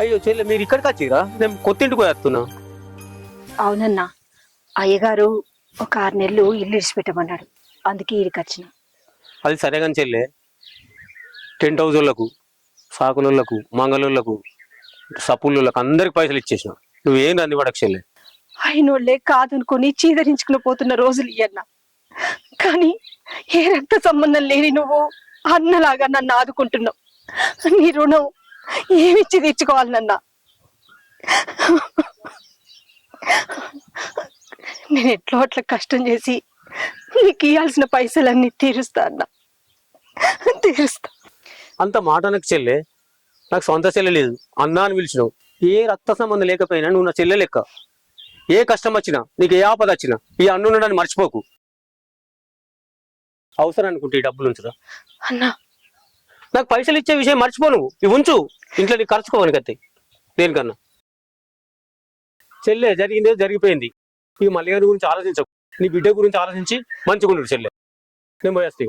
అయ్యో చెల్లె మీరు ఇక్కడికి వచ్చిరా? నేను కొత్త ఇంటికి పోయేస్తున్నా అవునన్నా అయ్యగారు ఒక ఆరు నెలలు ఇల్లు ఇడిచిపెట్టమన్నాడు అందుకే ఈడికి వచ్చిన. అది సరే కానీ చెల్లె టెంట్ హౌస్ వాళ్ళకు సాకులకు మంగళోళ్ళకు సపుళ్ళకు అందరికి పైసలు ఇచ్చేసిన. నువ్వేం రంది పడక చెల్లె? అయినోళ్ళే కాదనుకొని చీదరించుకుని పోతున్న రోజులు ఇయ్యన్న. కానీ ఏ రక్త సంబంధం లేని నువ్వు అన్నలాగా నన్ను ఆదుకుంటున్నావు. నీ రుణం ఏమిచ్చి తీర్చుకోవాలి నన్న? నేను ఎట్లో అట్లా కష్టం చేసి నీకు ఇవ్వాల్సిన పైసలన్నీ తీరుస్తా అన్న. తీరుస్తా. అంత మాట నాకు చెల్లె. నాకు సొంత చెల్లె లేదు. అన్నా అని పిలిచినావు. ఏ రక్త సంబంధం లేకపోయినా నువ్వు నా చెల్లె లెక్క. ఏ కష్టం వచ్చినా నీకు ఏ ఆపద వచ్చినా ఈ అన్నున్నాడని మర్చిపోకు. అవసరం అనుకుంటే ఈ డబ్బులు ఉంచురా. అన్నా నాకు పైసలు ఇచ్చే విషయం మర్చిపో నువ్వు. ఇవి ఉంచు. ఇంట్లో నీకు ఖర్చుకోవని కత్తి. దేనికన్నా. చెల్లె జరిగిందే జరిగిపోయింది. ఈ మల్లిగారి గురించి ఆలోచించకు. నీ బిడ్డ గురించి ఆలోచించి మంచిగా ఉండు చెల్లె. నేను పోయేస్తా ఇక.